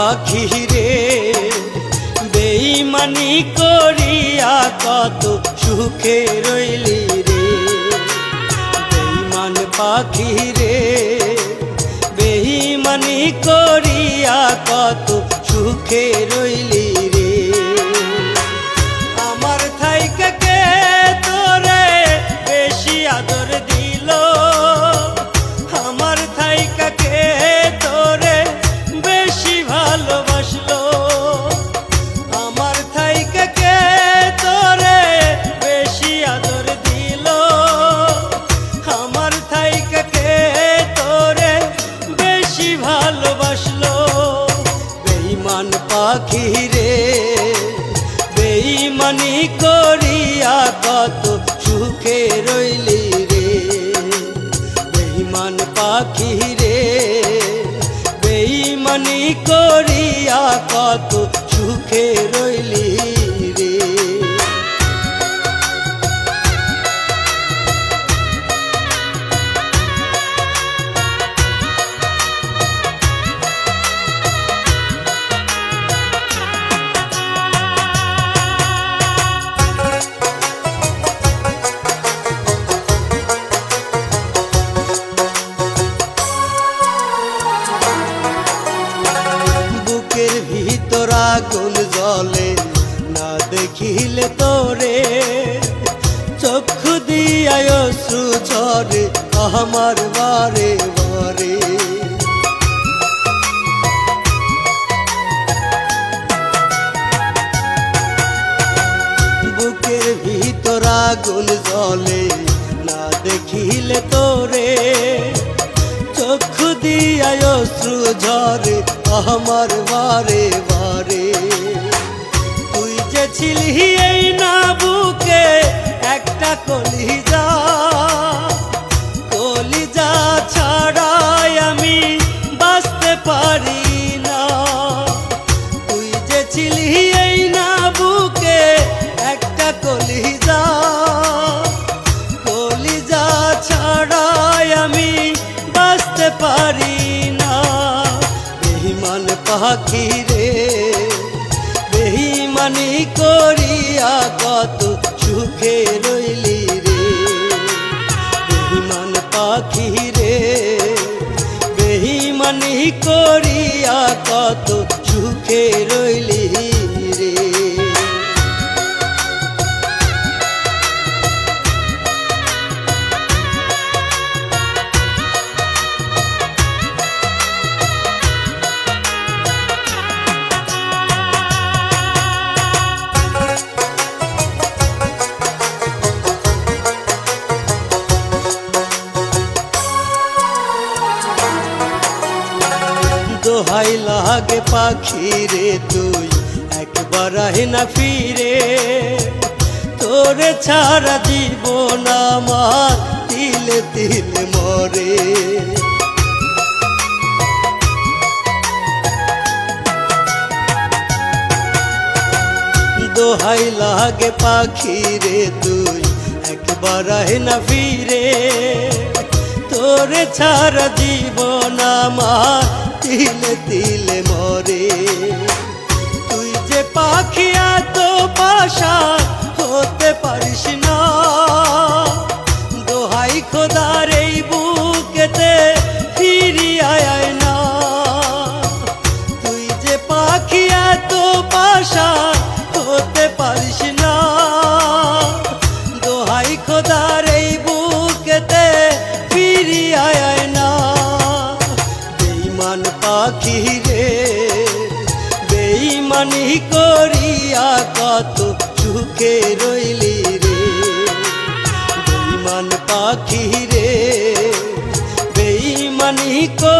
পাখিরে বেইমানি করিয়া কত সুখে রইলি রে। বেইমান পাখি রে বেইমানি করিয়া কত সুখে রইলি পাখি রে। বেইমানি করিয়া কত সুখে রইলি। আগুন জ্বলে না দেখিলে তোরে। চক্ষু দিয়ায় অশ্রু ঝরে আমার বারে বারে। বুকের ভিতর আগুন জ্বলে না দেখিলে তোরে। চক্ষু দিয়ায় অশ্রু ঝরে আমার বারে বারে। তুই যে ছিলি এই না বুকে একটা কলিজা কলিজা ছাড়াই আমি বাঁচতে পারি না। তুই যে ছিলি এই না বুকে একটা কলিজা কলিজা ছাড়াই আমি বাঁচতে পারি না। বেহিমান পাখি রে বেহিমানি করিয়া কত সুখে রইলি রে। বেহিমান পাখি রে বেহিমানি করিয়া কত সুখে রইলি দোহাই লাগে পাখি রে তুই, একবার না ফিরে। তোরে ছাড়া জীবন আমার তিলে তিলে মরে। দোহাই লাগে পাখি রে তুই, একবার না ফিরে। তোরে ছাড়া জীবন আমার তিলে তিলে মরে। বেইমানি করিয়া কত সুখে রইলি রে। বেইমান পাখি রে বেইমানি করিয়া